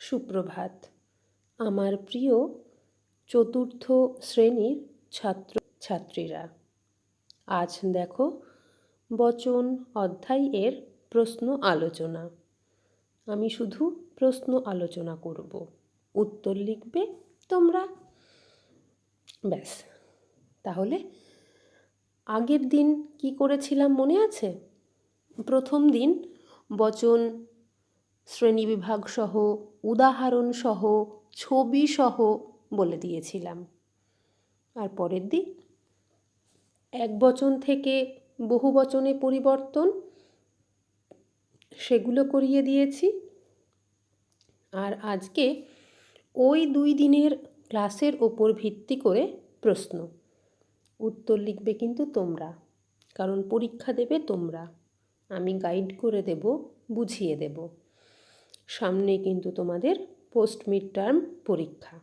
সুপ্রভাত। আমার প্রিয় চতুর্থ শ্রেণির ছাত্র ছাত্রীরা, আজ দেখো বচন অধ্যায় এর প্রশ্ন আলোচনা। আমি শুধু প্রশ্ন আলোচনা করব। উত্তর লিখবে তোমরা? ব্যাস। তাহলে আগের দিন কি করেছিলাম মনে আছে? প্রথম দিন বচন শ্রেণীবিভাগ সহ উদাহরণ সহ ছবি সহ বলে দিয়েছিলাম। আর পরের দিন? এক বচন থেকে বহু বচনে পরিবর্তন, সেগুলো করিয়ে দিয়েছি। আর আজকে ওই দুই দিনের ক্লাসের ওপর ভিত্তি করে প্রশ্ন। উত্তর লিখবে কিন্তু তোমরা, কারণ পরীক্ষা দেবে তোমরা। আমি গাইড করে দেব, বুঝিয়ে দেব। সামনে কিন্তু তোমাদের পোস্ট মিড টার্ম পরীক্ষা।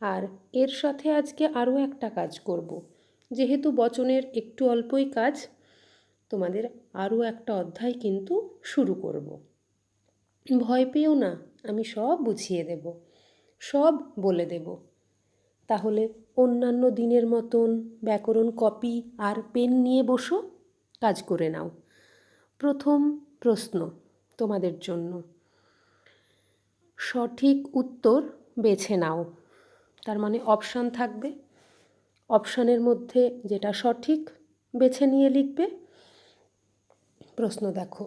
আর এর সাথে আজকে আরও একটা কাজ করব। যেহেতু বচনের একটু অল্পই কাজ, তোমাদের আরও একটা অধ্যায় কিন্তু শুরু করব। ভয় পেও না, আমি সব বুঝিয়ে দেব, সব বলে দেব। তাহলে অন্যান্য দিনের মতন ব্যাকরণ কপি আর পেন নিয়ে বসো, কাজ করে নাও। প্রথম প্রশ্ন তোমাদের জন্য। সঠিক উত্তর বেছে নাও। তার মানে অপশান থাকবে। অপশানের মধ্যে যেটা সঠিক বেছে নিয়ে লিখবে, প্রশ্ন দেখো।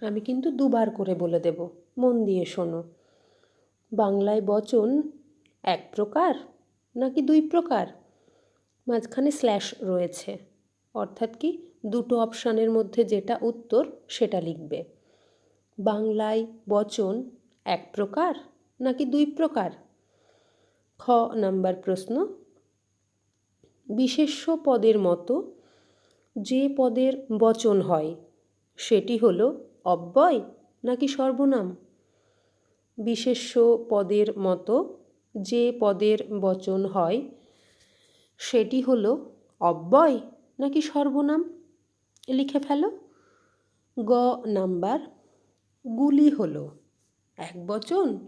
আমি কিন্তু দুবার করে বলে দেব, মন দিয়ে শোনো। বাংলায় বচন এক প্রকার নাকি দুই প্রকার? মাঝখানে স্ল্যাশ রয়েছে। অর্থাৎ কি, দুটো অপশানের মধ্যে যেটা উত্তর সেটা লিখবে। বাংলায় বচন এক প্রকার নাকি দুই প্রকার? খ নাম্বার প্রশ্ন, বিশেষ্য পদের মতো যে পদের বচন হয়, সেটি হল অব্যয় নাকি সর্বনাম? বিশেষ্য পদের মতো যে পদের বচন হয়, সেটি হলো অব্যয় নাকি সর্বনাম? লিখে ফেলো। গ নাম্বার গুলি হলো। এক বচন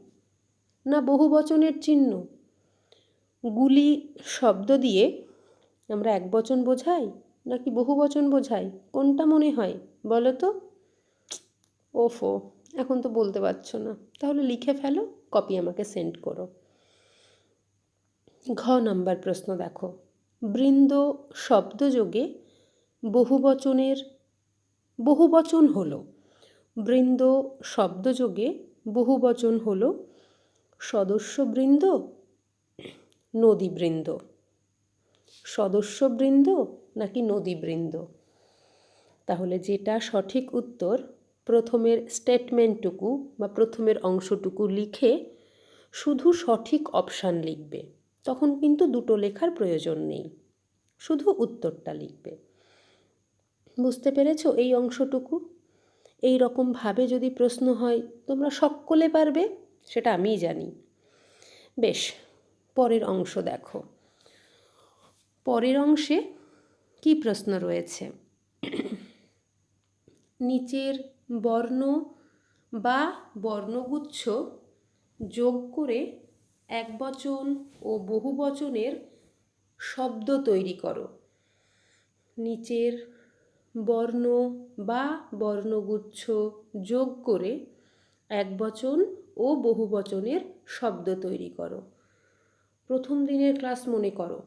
না বহু বচনের চিহ্ন? গুলি শব্দ দিয়ে আমরা এক বচন বোঝাই নাকি বহু বচন বোঝাই? কোনটা মনে হয় বলো তো? ওফো, এখন তো বলতে পারছ না। তাহলে লিখে ফেলো, কপি আমাকে সেন্ড করো। ঘ নাম্বার প্রশ্ন দেখো। বৃন্দ শব্দযোগে বহুবচনের বহুবচন হলো। বৃন্দ শব্দযোগে বহুবচন হল সদস্যবৃন্দ, নদীবৃন্দ। সদস্যবৃন্দ নাকি নদীবৃন্দ? তাহলে যেটা সঠিক উত্তর, প্রথমের স্টেটমেন্টটুকু বা প্রথমের অংশটুকু লিখে শুধু সঠিক অপশান লিখবে, তখন কিন্তু দুটো লেখার প্রয়োজন নেই, শুধু উত্তরটা লিখবে। বুঝতে পেরেছ এই অংশটুকু? এই রকমভাবে যদি প্রশ্ন হয়, তোমরা সকলে পারবে? সেটা আমিই জানি। বেশ, পরের অংশ দেখো। পরের অংশে কি প্রশ্ন রয়েছে? নিচের বর্ণ বা বর্ণগুচ্ছ যোগ করে এক বচন ও বহু বচনের শব্দ তৈরি করো। নিচের বর্ণ বা বর্ণগুচ্ছ যোগ করে এক বচন ও বহু বচনের শব্দ তৈরি করো। প্রথম দিনের ক্লাস মনে করো,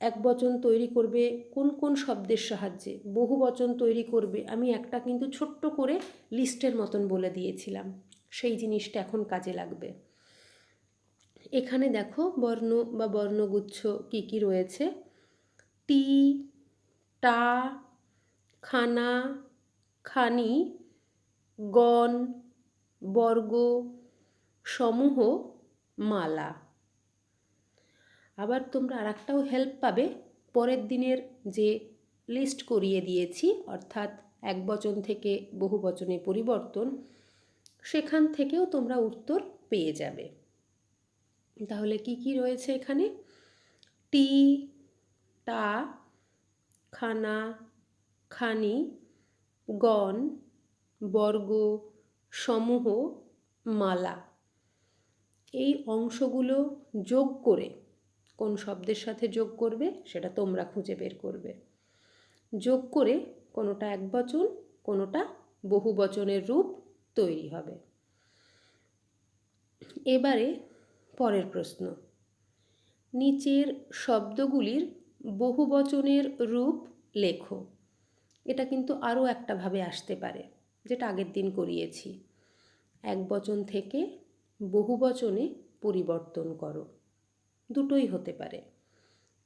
এক বচন তৈরি করবে কোন কোন শব্দের সাহায্যে? বহু বচন তৈরি করবে, আমি একটা কিন্তু ছোট্ট করে লিস্টের মতন বলে দিয়েছিলাম, সেই জিনিসটা এখন কাজে লাগবে। এখানে দেখো বর্ণ বা বর্ণগুচ্ছ কী কী রয়েছে? টি, টা খানা, খানি, গণ, বর্গ সমূহ মালা। আবার তোমরা আর একটাও হেল্প পাবে। পরের দিনের যে লিস্ট করিয়ে দিয়েছি, অর্থাৎ এক বচন থেকে বহু বচনে পরিবর্তন, সেখান থেকেও তোমরা উত্তর পেয়ে যাবে। তাহলে কি কি রয়েছে এখানে? টি, টা, খানা খানি, গণ, বর্গ, সমূহ, মালা। এই অংশগুলো যোগ করে কোন শব্দের সাথে যোগ করবে সেটা তোমরা খুঁজে বের করবে। যোগ করে কোনোটা এক বচন কোনোটা বহু বচনের রূপ তৈরি হবে। এবারে পরের প্রশ্ন। নিচের শব্দগুলির বহু বচনের রূপ লেখো। এটা কিন্তু আরও একটা ভাবে আসতে পারে, যেটা আগের দিন করিয়েছি। এক বচন থেকে বহু বচনে পরিবর্তন করো। দুটোই হতে পারে।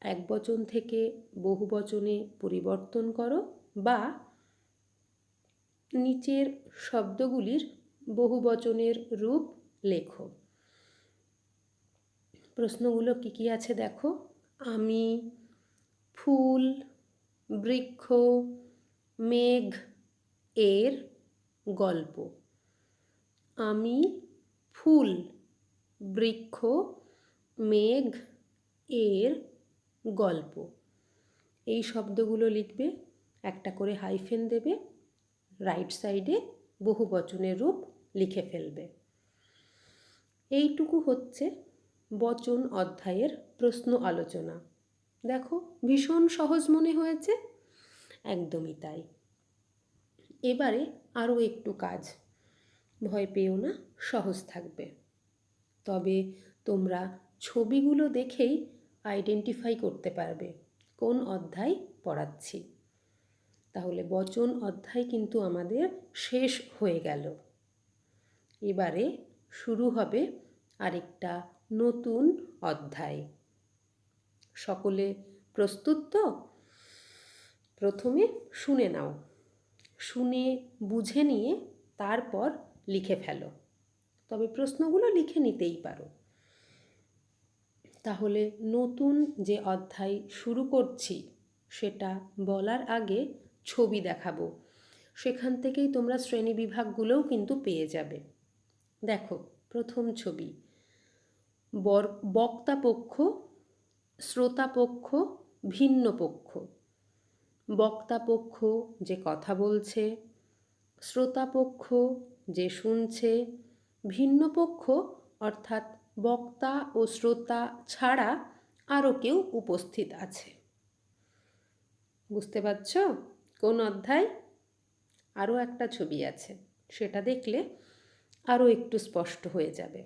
এক বচন থেকে বহু বচনে পরিবর্তন করো বা নিচের শব্দগুলির বহু বচনের রূপ লেখো। প্রশ্নগুলো কী কী আছে দেখো? আমি, ফুল, বৃক্ষ মেঘ এর গল্প। আমি ফুল, বৃক্ষ, মেঘ এর গল্প। এই শব্দগুলো লিখবে, একটা করে হাইফেন দেবে রাইট সাইডে বহু বচনের রূপ লিখে ফেলবে। এইটুকু হচ্ছে বচন অধ্যায়ের প্রশ্ন আলোচনা। দেখো, ভীষণ সহজ মনে হয়েছে। একদমই তাই। এবারে আরও একটু কাজ। ভয় পেও না, সহজ থাকবে। তবে তোমরা ছবিগুলো দেখেই আইডেন্টিফাই করতে পারবে কোন অধ্যায় পড়াচ্ছি। তাহলে বচন অধ্যায় কিন্তু আমাদের শেষ হয়ে গেল। এবারে শুরু হবে আরেকটা নতুন অধ্যায়। সকলে প্রস্তুত তো? প্রথমে শুনে নাও। শুনে, বুঝে নিয়ে তারপর লিখে ফেলো। তবে প্রশ্নগুলো লিখে নিতেই পারো। তাহলে নতুন যে অধ্যায় শুরু করছি, সেটা বলার আগে ছবি দেখাবো। সেখান থেকেই তোমরা শ্রেণি বিভাগগুলোও কিন্তু পেয়ে যাবে। দেখো, প্রথম ছবি। বক্তাপক্ষ শ্রোতাপক্ষ ভিন্ন পক্ষ। বক্তাপক্ষ যে কথা বলছে, শ্রোতাপক্ষ যে শুনছে ভিন্ন পক্ষ অর্থাৎ বক্তা ও শ্রোতা ছাড়া আরও কেউ উপস্থিত আছে। বুঝতে পারছ? কোন অধ্যায়? আরও একটা ছবি আছে, সেটা দেখলে আরও একটু স্পষ্ট হয়ে যাবে।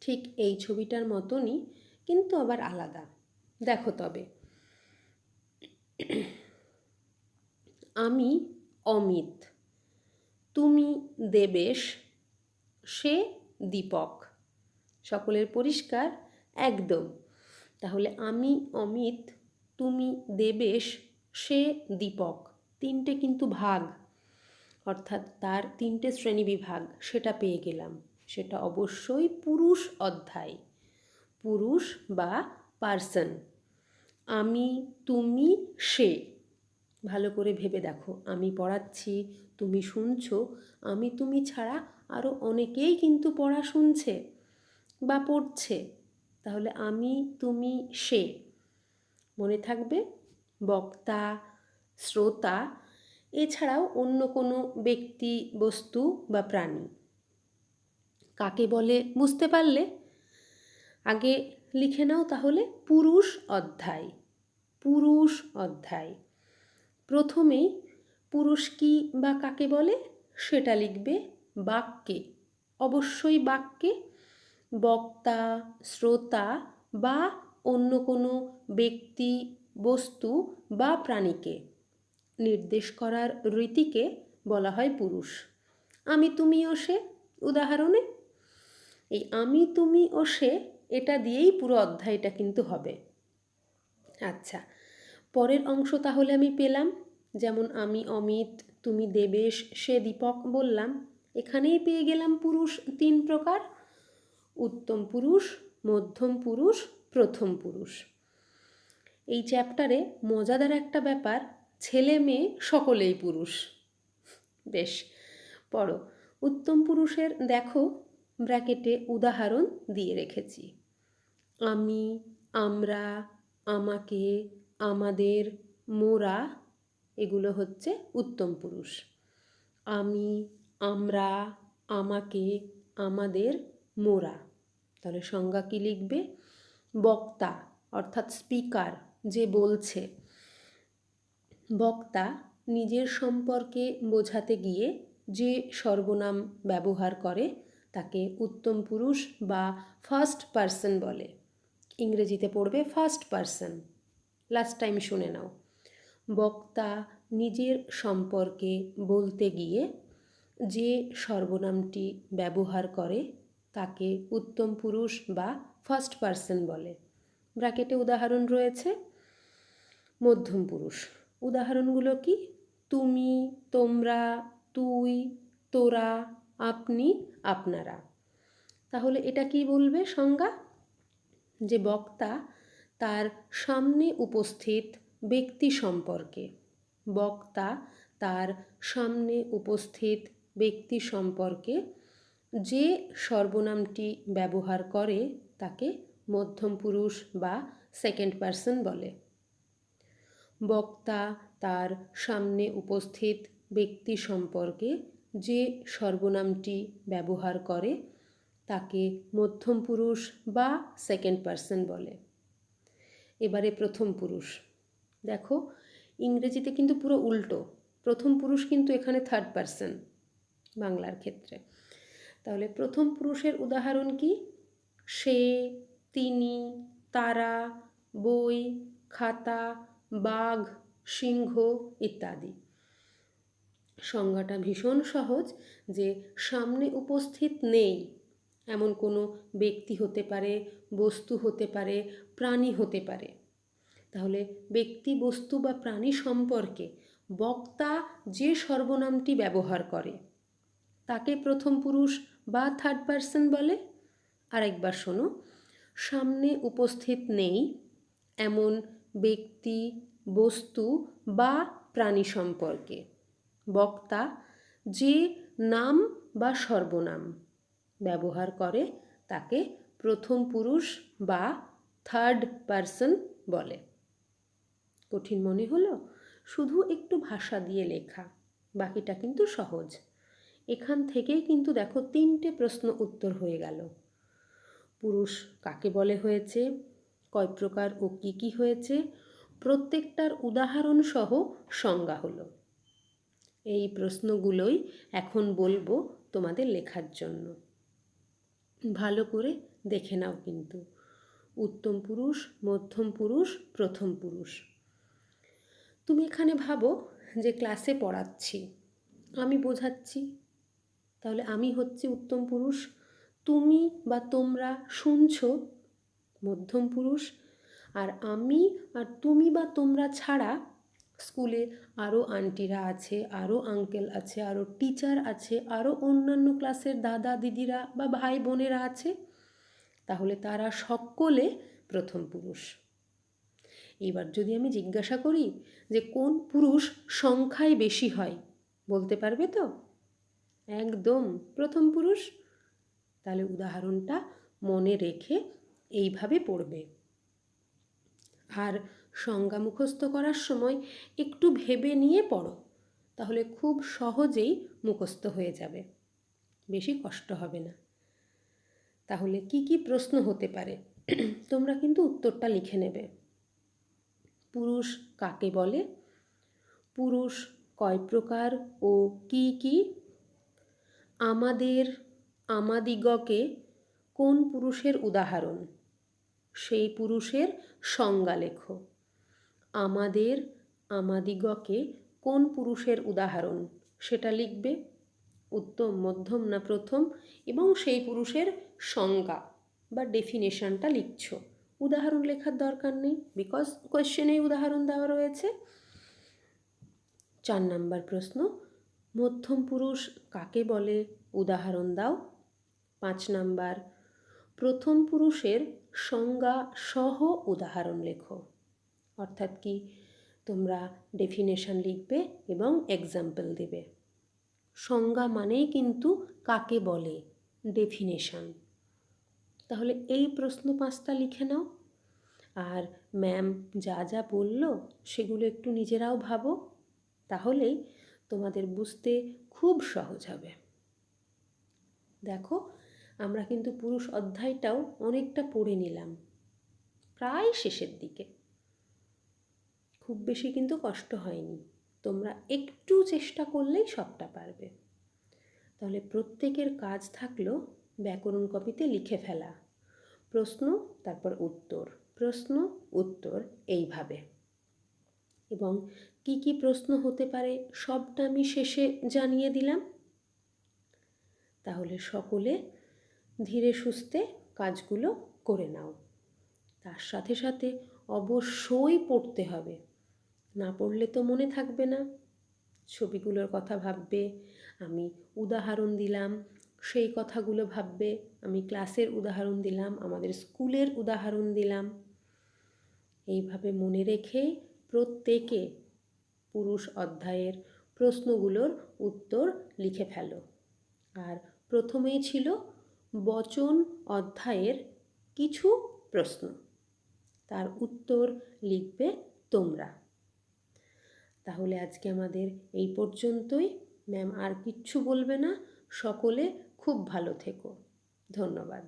ঠিক এই ছবিটার মতনই, কিন্তু আবার আলাদা। দেখো তবে। আমি অমিত। তুমি দেবেশ, সে দীপক। সকলের পরিষ্কার? একদম। তাহলে আমি অমিত, তুমি দেবেশ, সে দীপক। তিনটে কিন্তু ভাগ। অর্থাৎ তার তিনটে শ্রেণি বিভাগ। সেটা পেয়ে গেলাম। সেটা অবশ্যই পুরুষ অধ্যায়। পুরুষ বা পার্সন। আমি, তুমি, সে। ভালো করে ভেবে দেখো। আমি পড়াচ্ছি, তুমি শুনছো, আমি তুমি ছাড়া আরও অনেকেই কিন্তু পড়া শুনছে বা পড়ছে। তাহলে আমি, তুমি, সে। মনে থাকবে? বক্তা, শ্রোতা, এছাড়াও অন্য কোনো ব্যক্তি, বস্তু বা প্রাণী। কাকে বলে বুঝতে পারলে? আগে লিখে নাও তাহলে। পুরুষ অধ্যায়। পুরুষ অধ্যায়। প্রথমেই পুরুষ কি বা কাকে বলে? সেটা লিখবে বাক্যে। অবশ্যই বাক্যে বক্তা, শ্রোতা বা অন্য কোনো ব্যক্তি, বস্তু বা প্রাণীকে নির্দেশ করার রীতিকে বলা হয় পুরুষ। আমি তুমি ও সে উদাহরণে? এই আমি তুমি ও সে, এটা দিয়েই পুরো অধ্যায়টা কিন্তু হবে। আচ্ছা পরের অংশ তাহলে আমি পেলাম। যেমন আমি, অমিত, তুমি, দেবেশ, সে, দীপক বললাম। এখানেই পেয়ে গেলাম পুরুষ তিন প্রকার। উত্তম পুরুষ, মধ্যম পুরুষ, প্রথম পুরুষ। এই চ্যাপ্টারে মজাদার একটা ব্যাপার, ছেলে মেয়ে সকলেই পুরুষ। বেশ, পড়ো। উত্তম পুরুষের, দেখো, ব্র্যাকেটে উদাহরণ দিয়ে রেখেছি। আমি, আমরা, আমাকে আমাদের মোরা, এগুলো হচ্ছে উত্তম পুরুষ। আমি, আমরা, আমাকে, আমাদের মোরা। তাহলে সংজ্ঞা কী লিখবে? বক্তা, অর্থাৎ স্পিকার, যে বলছে। বক্তা নিজের সম্পর্কে বোঝাতে গিয়ে যে সর্বনাম ব্যবহার করে, তাকে উত্তম পুরুষ বা ফার্স্ট পার্সন বলে। ইংরেজিতে পড়বে ফার্স্ট পার্সন লাস্ট টাইম শুনে নাও। বক্তা নিজের সম্পর্কে বলতে গিয়ে যে সর্বনামটি ব্যবহার করে তাকে উত্তম পুরুষ বা ফার্স্ট পার্সন বলে। ব্র্যাকেটে উদাহরণ রয়েছে, মধ্যম পুরুষ। উদাহরণগুলো কি? তুমি, তোমরা, তুই, তোরা, আপনি, আপনারা। তাহলে এটা কি বলবে সংজ্ঞা? যে বক্তা তার সামনে উপস্থিত ব্যক্তি সম্পর্কে। বক্তা তার সামনে উপস্থিত ব্যক্তি সম্পর্কে যে সর্বনামটি ব্যবহার করে তাকে মধ্যম পুরুষ বা সেকেন্ড পার্সন বলে। বক্তা তার সামনে উপস্থিত ব্যক্তি সম্পর্কে যে সর্বনামটি ব্যবহার করে তাকে মধ্যম পুরুষ বা সেকেন্ড পার্সন বলে। এবারে প্রথম পুরুষ। দেখো, ইংরেজিতে কিন্তু পুরো উল্টো। প্রথম পুরুষ কিন্তু এখানে থার্ড পার্সন বাংলার ক্ষেত্রে। তাহলে প্রথম পুরুষের উদাহরণ কি? সে, তিনি, তারা, বই, খাতা, বাঘ, সিংহ ইত্যাদি। সংজ্ঞাটা ভীষণ সহজ যে সামনে উপস্থিত নেই এমন কোনো ব্যক্তি হতে পারে, বস্তু হতে পারে, প্রাণী হতে পারে। তাহলে ব্যক্তি, বস্তু বা প্রাণী সম্পর্কে বক্তা যে সর্বনামটি ব্যবহার করে, তাকে প্রথম পুরুষ বা থার্ড পার্সন বলে। আরেকবার শোনো, সামনে উপস্থিত নেই এমন ব্যক্তি, বস্তু বা প্রাণী সম্পর্কে। বক্তা যে নাম বা সর্বনাম। ব্যবহার করে তাকে প্রথম পুরুষ বা থার্ড পার্সন বলে। কঠিন মনে হলো, শুধু একটু ভাষা দিয়ে লেখা, বাকিটা কিন্তু সহজ। এখান থেকেই কিন্তু দেখো তিনটে প্রশ্ন উত্তর হয়ে গেল। পুরুষ কাকে বলে হয়েছে, কয় প্রকার ও কী কী হয়েছে, প্রত্যেকটার উদাহরণ সহ সংজ্ঞা হলো। এই প্রশ্নগুলোই এখন বলব তোমাদের লেখার জন্য। ভালো করে দেখে নাও কিন্তু। উত্তম পুরুষ, মধ্যম পুরুষ, প্রথম পুরুষ। তুমি এখানে ভাবো যে ক্লাসে পড়াচ্ছি। আমি বোঝাচ্ছি। তাহলে আমি হচ্ছি উত্তম পুরুষ। তুমি বা তোমরা শুনছ মধ্যম পুরুষ। আর আমি আর তুমি বা তোমরা ছাড়া স্কুলে আরও আন্টিরা আছে, আরও আঙ্কেল আছে, আরও টিচার আছে, আরও অন্যান্য ক্লাসের দাদা দিদিরা বা ভাই বোনেরা আছে, তাহলে তারা সকলে প্রথম পুরুষ। এবার যদি আমি জিজ্ঞাসা করি যে কোন পুরুষ সংখ্যায় বেশি হয়, বলতে পারবে তো? একদম প্রথম পুরুষ। তাহলে উদাহরণটা মনে রেখে এইভাবে পড়বে। আর সংজ্ঞা মুখস্থ করার সময় একটু ভেবে নিয়ে পড়ো, তাহলে খুব সহজেই মুখস্থ হয়ে যাবে। বেশি কষ্ট হবে না। তাহলে কি কি প্রশ্ন হতে পারে? তোমরা কিন্তু উত্তরটা লিখে নেবে। পুরুষ কাকে বলে? পুরুষ কয় প্রকার ও কি কি? আমাদের আমাদিগকে কোন পুরুষের উদাহরণ? সেই পুরুষের সংজ্ঞা লেখো। আমাদের আমাদিগকে কোন পুরুষের উদাহরণ? সেটা লিখবে উত্তম, মধ্যম না প্রথম? এবং সেই পুরুষের সংজ্ঞা বা ডেফিনেশনটা লিখছ। উদাহরণ লেখার দরকার নেই বিকজ কোয়েশ্চেনেই উদাহরণ দেওয়া রয়েছে। চার নাম্বার প্রশ্ন, মধ্যম পুরুষ কাকে বলে? উদাহরণ দাও। পাঁচ নাম্বার, প্রথম পুরুষের সংজ্ঞা সহ উদাহরণ লেখো। অর্থাৎ কি? তোমরা ডেফিনেশন লিখবে এবং এক্সাম্পল দেবে। সংজ্ঞা মানেই কিন্তু কাকে বলে? ডেফিনেশন তাহলে এই প্রশ্ন পাঁচটা লিখে নাও। আর ম্যাম যা যা বলল, সেগুলো একটু নিজেরাও ভাবো। তাহলেই তোমাদের বুঝতে খুব সহজ হবে। দেখো, আমরা কিন্তু পুরুষ অধ্যায়টাও অনেকটা পড়ে নিলাম। প্রায় শেষের দিকে। খুব বেশি কিন্তু কষ্ট হয়নি। তোমরা একটু চেষ্টা করলেই সবটা পারবে। তাহলে প্রত্যেকের কাজ থাকল ব্যাকরণ কপিতে লিখে ফেলা। প্রশ্ন, তারপর উত্তর। প্রশ্ন, উত্তর, এইভাবে। এবং কি কি প্রশ্ন হতে পারে সবটা আমি শেষে জানিয়ে দিলাম। তাহলে সকলে ধীরে সুস্থে কাজগুলো করে নাও। তার সাথে সাথে অবশ্যই পড়তে হবে। না পড়লে তো মনে থাকবে না। ছবিগুলোর কথা ভাববে, আমি উদাহরণ দিলাম, সেই কথাগুলো ভাববে, আমি ক্লাসের উদাহরণ দিলাম, আমাদের স্কুলের উদাহরণ দিলাম। এইভাবে মনে রেখে প্রত্যেকে পুরুষ অধ্যায়ের প্রশ্নগুলোর উত্তর লিখে ফেলো। আর প্রথমেই ছিল বচন অধ্যায়ের কিছু প্রশ্ন। তার উত্তর লিখবে তোমরা। তাহলে আজকে আমাদের এই পর্যন্তই। ম্যাম আর কিচ্ছু বলবে না। সকলে খুব ভালো থেকো। ধন্যবাদ।